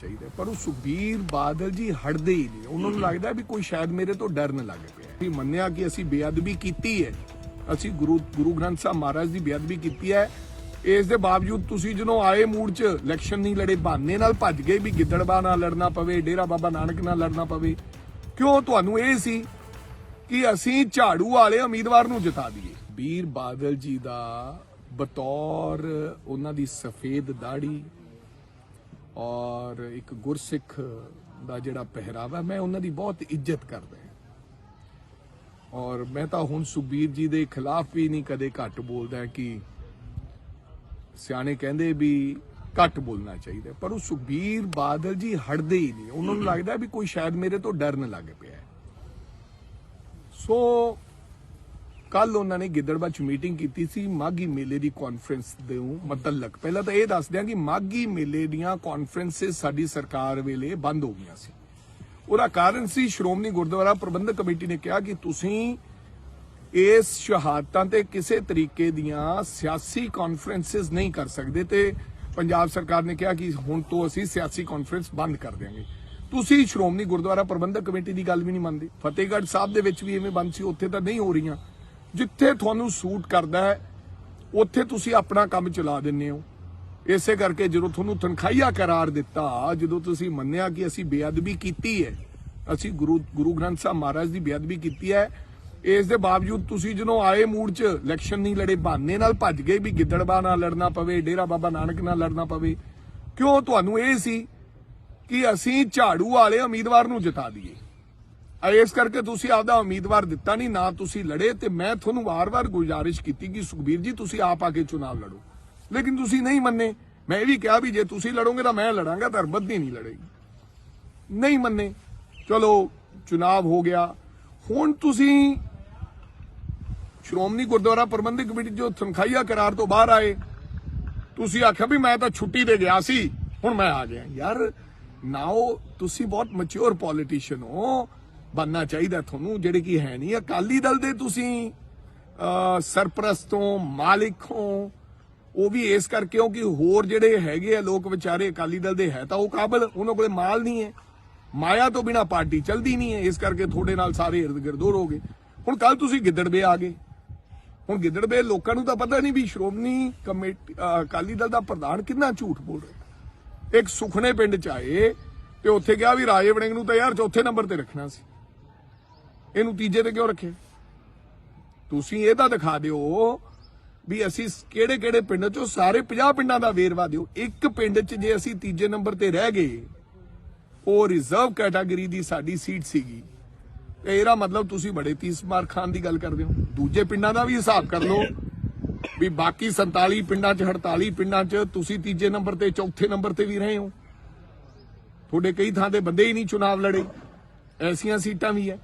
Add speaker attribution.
Speaker 1: ਚਾਹੀਦਾ ਪਰ ਉਹ ਸੁਖਬੀਰ ਬਾਦਲ ਜੀ ਹਟਦੇ ਹੀ ਨਹੀਂ। ਉਹਨਾਂ ਨੂੰ ਲੱਗਦਾ ਵੀ ਕੋਈ ਸ਼ਾਇਦ ਮੇਰੇ ਤੋਂ ਡਰਨ ਲੱਗ ਪਿਆ। ਵੀ ਮੰਨਿਆ ਕਿ ਅਸੀਂ ਬੇਅਦਬੀ ਕੀਤੀ ਹੈ। ਅਸੀਂ ਗੁਰੂ ਗੁਰੂ ਗ੍ਰੰਥ ਸਾਹਿਬ ਮਹਾਰਾਜ ਦੀ ਬੇਅਦਬੀ ਕੀਤੀ ਹੈ। ਇਸ ਦੇ ਬਾਵਜੂਦ ਤੁਸੀਂ ਜਦੋਂ ਆਏ ਮੂਡ 'ਚ ਇਲੈਕਸ਼ਨ ਨਹੀਂ ਲੜੇ, ਬਹਾਨੇ ਨਾਲ ਭੱਜ ਗਏ ਵੀ ਗਿੱਦੜਬਾ ਨਾਲ ਲੜਨਾ ਪਵੇ, ਡੇਰਾ ਬਾਬਾ ਨਾਨਕ ਨਾਲ ਲੜਨਾ ਪਵੇ। ਕਿਉਂ? ਤੁਹਾਨੂੰ ਇਹ ਸੀ ਕਿ ਅਸੀਂ ਝਾੜੂ ਵਾਲੇ ਉਮੀਦਵਾਰ ਨੂੰ ਜਿਤਾ ਦਈਏ। ਵੀਰ ਬਾਦਲ ਜੀ ਦਾ ਬਤੌਰ ਉਹਨਾਂ ਦੀ ਸਫੇਦ ਦਾੜੀ ਔਰ ਇੱਕ ਗੁਰਸਿੱਖ ਦਾ ਜਿਹੜਾ ਪਹਿਰਾਵਾ, ਮੈਂ ਉਹਨਾਂ ਦੀ ਬਹੁਤ ਇੱਜ਼ਤ ਕਰਦਾ ਔਰ ਮੈਂ ਤਾਂ ਹੁਣ ਸੁਖਬੀਰ ਜੀ ਦੇ ਖਿਲਾਫ ਵੀ ਨਹੀਂ ਕਦੇ ਘੱਟ ਬੋਲਦਾ ਕਿ ਸਿਆਣੇ ਕਹਿੰਦੇ ਵੀ ਘੱਟ ਬੋਲਣਾ ਚਾਹੀਦਾ ਪਰ ਉਹ ਸੁਖਬੀਰ ਬਾਦਲ ਜੀ ਹਟਦੇ ਹੀ ਨਹੀਂ। ਉਹਨਾਂ ਨੂੰ ਲੱਗਦਾ ਵੀ ਕੋਈ ਸ਼ਾਇਦ ਮੇਰੇ ਤੋਂ ਡਰਨ ਲੱਗ ਪਿਆ ਸੋ ਕੱਲ ਉਹਨਾਂ ਨੇ ਗਿੱਦੜਬਾ ਚ ਮੀਟਿੰਗ ਕੀਤੀ ਸੀ ਮਾਗੀ ਮੇਲੇ ਦੀ ਕਾਨਫਰੰਸ ਦੇ ਮਤਲਕ। ਪਹਿਲਾਂ ਤਾਂ ਇਹ ਦੱਸ ਦਿਆਂ ਕਿ ਮਾਗੀ ਮੇਲੇ ਦੀਆਂ ਕਾਨਫਰੰਸਸ ਸਾਡੀ ਸਰਕਾਰ ਵੇਲੇ ਬੰਦ ਹੋ ਗਈਆਂ ਸੀ। ਉਹਦਾ ਕਾਰਨ ਸੀ, ਸ਼੍ਰੋਮਣੀ ਗੁਰਦੁਆਰਾ ਪ੍ਰਬੰਧਕ ਕਮੇਟੀ ਨੇ ਕਿਹਾ ਕਿ ਤੁਸੀਂ ਇਸ ਸ਼ਹਾਦਤਾਂ ਤੇ ਕਿਸੇ ਤਰੀਕੇ ਦੀਆਂ ਸਿਆਸੀ ਕਾਨਫਰੰਸਸ ਨਹੀਂ ਕਰ ਸਕਦੇ ਤੇ ਪੰਜਾਬ ਸਰਕਾਰ ਨੇ ਕਿਹਾ ਕਿ ਹੁਣ ਤੋਂ ਅਸੀਂ ਸਿਆਸੀ ਕਾਨਫਰੰਸ ਬੰਦ ਕਰ ਦਿਆਂਗੇ। ਤੁਸੀਂ ਸ਼੍ਰੋਮਣੀ ਗੁਰਦੁਆਰਾ ਪ੍ਰਬੰਧਕ ਕਮੇਟੀ ਦੀ ਗੱਲ ਵੀ ਨਹੀਂ ਮੰਨਦੇ। ਫਤਿਹਗੜ੍ਹ ਸਾਹਿਬ ਦੇ ਵਿੱਚ ਵੀ ਐਵੇਂ ਬੰਦ ਸੀ, ਉੱਥੇ ਤਾਂ ਨਹੀਂ ਹੋ ਰਹੀਆਂ। ਜਿੱਥੇ ਤੁਹਾਨੂੰ ਸੂਟ ਕਰਦਾ ਹੈ, ਉੱਥੇ ਤੁਸੀਂ ਆਪਣਾ ਕੰਮ ਚਲਾ ਦਿੰਦੇ ਹੋ। ਇਸੇ ਕਰਕੇ ਜਦੋਂ ਤੁਹਾਨੂੰ ਤਨਖਾਹੀਆ ਕਰਾਰ ਦਿੱਤਾ, ਜਦੋਂ ਤੁਸੀਂ ਮੰਨਿਆ ਕਿ ਅਸੀਂ ਬੇਅਦਬੀ ਕੀਤੀ ਹੈ, ਅਸੀਂ ਗੁਰੂ ਗੁਰੂ ਗ੍ਰੰਥ ਸਾਹਿਬ ਮਹਾਰਾਜ ਦੀ ਬੇਅਦਬੀ ਕੀਤੀ ਹੈ, ਇਸ ਦੇ ਬਾਵਜੂਦ ਤੁਸੀਂ ਜਦੋਂ ਆਏ ਮੂਡ 'ਚ, ਇਲੈਕਸ਼ਨ ਨਹੀਂ ਲੜੇ, ਬਹਾਨੇ ਨਾਲ ਭੱਜ ਗਏ ਵੀ ਗਿੱਦੜਬਾ ਨਾਲ ਲੜਨਾ ਪਵੇ, ਡੇਰਾ ਬਾਬਾ ਨਾਨਕ ਨਾਲ ਲੜਨਾ ਪਵੇ, ਕਿਉਂ? ਤੁਹਾਨੂੰ ਇਹ ਸੀ ਕਿ ਅਸੀਂ ਝਾੜੂ ਵਾਲੇ ਉਮੀਦਵਾਰ ਨੂੰ ਜਿਤਾ ਦਈਏ। ਇਸ ਕਰਕੇ ਤੁਸੀਂ ਆਪਦਾ ਉਮੀਦਵਾਰ ਦਿੱਤਾ ਨਹੀਂ, ਨਾ ਤੁਸੀਂ ਲੜੇ ਤੇ ਮੈਂ ਤੁਹਾਨੂੰ ਵਾਰ-ਵਾਰ ਗੁਜ਼ਾਰਿਸ਼ ਕੀਤੀ ਕਿ ਸੁਖਬੀਰ ਜੀ, ਤੁਸੀਂ ਆਪ ਆ ਕੇ ਚੁਣਾਵ ਲੜੋ। ਲੇਕਿਨ ਤੁਸੀਂ ਨਹੀਂ ਮੰਨੇ। ਮੈਂ ਇਹ ਵੀ ਕਿਹਾ ਵੀ ਜੇ ਤੁਸੀਂ ਲੜੋਗੇ ਤਾਂ ਮੈਂ ਲੜਾਂਗਾ ਧਰਮਬੱਦੀ ਨਹੀਂ ਲੜੇਗੀ। ਨਹੀਂ ਮੰਨੇ। ਚਲੋ, ਚੁਣਾਵ ਹੋ ਗਿਆ। ਹੁਣ ਤੁਸੀਂ ਸ਼੍ਰੋਮਣੀ ਗੁਰਦੁਆਰਾ ਪ੍ਰਬੰਧਕ ਕਮੇਟੀ ਜੋ ਤਨਖਾਹੀਆ ਕਰਾਰ ਤੋਂ ਬਾਹਰ ਆਏ, ਤੁਸੀਂ ਆਖਿਆ ਵੀ ਮੈਂ ਤਾਂ ਛੁੱਟੀ ਤੇ ਗਿਆ ਸੀ, ਹੁਣ ਮੈਂ ਆ ਗਿਆ। ਯਾਰ, ਨਾਓ, ਤੁਸੀਂ ਬਹੁਤ ਮੈਚੁਰ ਪੋਲੀਟੀਸ਼ੀਅਨ ਹੋ। ਬੰਨਾ ਚਾਹੀਦਾ ਤੁਹਾਨੂੰ ਜਿਹੜੇ ਕੀ ਹੈ ਨਹੀਂ। ਅਕਾਲੀ ਦਲ ਦੇ ਤੁਸੀਂ ਅਹ, ਸਰਪ੍ਰਸਤ ਹੋ ਮਾਲਿਕ ਹੋ ਉਹ ਵੀ ਇਸ ਕਰਕੇ ਹੋ ਕਿ ਹੋਰ ਜਿਹੜੇ ਹੈਗੇ ਆ ਲੋਕ ਵਿਚਾਰੇ ਅਕਾਲੀ ਦਲ ਦੇ ਹੈ ਤਾਂ ਉਹ ਕਾਬਲ ਉਹਨਾਂ ਕੋਲੇ ਮਾਲ ਨਹੀਂ ਹੈ। ਮਾਇਆ ਤੋਂ ਬਿਨਾ ਪਾਰਟੀ ਚੱਲਦੀ ਨਹੀਂ ਹੈ ਇਸ ਕਰਕੇ ਤੁਹਾਡੇ ਨਾਲ ਸਾਰੇ ਇਰਦ ਗਿਰਦ ਹੋ ਗਏ। ਹੁਣ ਕੱਲ ਤੁਸੀਂ ਗਿੱਦੜਬੇ ਆ ਗਏ। ਹੁਣ ਗਿੱਦੜਵੇ ਲੋਕਾਂ ਨੂੰ ਤਾਂ ਪਤਾ ਨਹੀਂ ਵੀ ਸ਼੍ਰੋਮਣੀ ਕਮੇਟੀ ਅਕਾਲੀ ਦਲ ਦਾ ਪ੍ਰਧਾਨ ਕਿੰਨਾ ਝੂਠ ਬੋਲ ਰਿਹਾ। ਇੱਕ ਸੁਖਨੇ ਪਿੰਡ ਚ ਆਏ ਤੇ ਉੱਥੇ ਕਿਹਾ ਵੀ ਰਾਜੇ ਵੜਿੰਗ ਨੂੰ ਤਾਂ ਯਾਰ ਚੌਥੇ ਨੰਬਰ ਤੇ ਰੱਖਣਾ ਸੀ। ਇਹਨੂੰ ਤੀਜੇ ਤੇ ਕਿਉਂ ਰੱਖਿਆ ਤੁਸੀਂ ਇਹ ਤਾਂ ਦਿਖਾ ਦਿਓ ਵੀ ਅਸੀਂ ਕਿਹੜੇ ਕਿਹੜੇ ਪਿੰਡ ਚੋਂ ਸਾਰੇ 50 ਪਿੰਡਾਂ ਦਾ ਵੇਰਵਾ ਦਿਓ। ਇੱਕ ਪਿੰਡ 'ਚ ਜੇ ਅਸੀਂ ਤੀਜੇ ਨੰਬਰ ਤੇ ਰਹਿ ਗਏ, ਉਹ ਰਿਜ਼ਰਵ ਕੈਟਾਗਰੀ ਦੀ ਸਾਡੀ ਸੀਟ ਸੀਗੀ। ਇਹਦਾ ਮਤਲਬ ਤੁਸੀਂ ਬੜੇ ਤੀਸ ਮਾਰ ਖਾਨ ਦੀ ਗੱਲ ਕਰਦੇ ਹੋ। ਦੂਜੇ ਪਿੰਡਾਂ ਦਾ ਵੀ ਹਿਸਾਬ ਕਰ ਲਓ ਵੀ ਬਾਕੀ 47 ਪਿੰਡਾਂ 'ਚ 48 ਪਿੰਡਾਂ 'ਚ ਤੁਸੀਂ ਤੀਜੇ ਨੰਬਰ ਤੇ, ਚੌਥੇ ਨੰਬਰ ਤੇ ਵੀ ਰਹੇ ਹੋ। ਤੁਹਾਡੇ ਕਈ ਥਾਂ ਤੇ ਬੰਦੇ ਹੀ ਨਹੀਂ ਚੁਣਾਵ ਲੜੇ। ਐਸੀਆਂ ਸੀਟਾਂ ਵੀ ਹੈ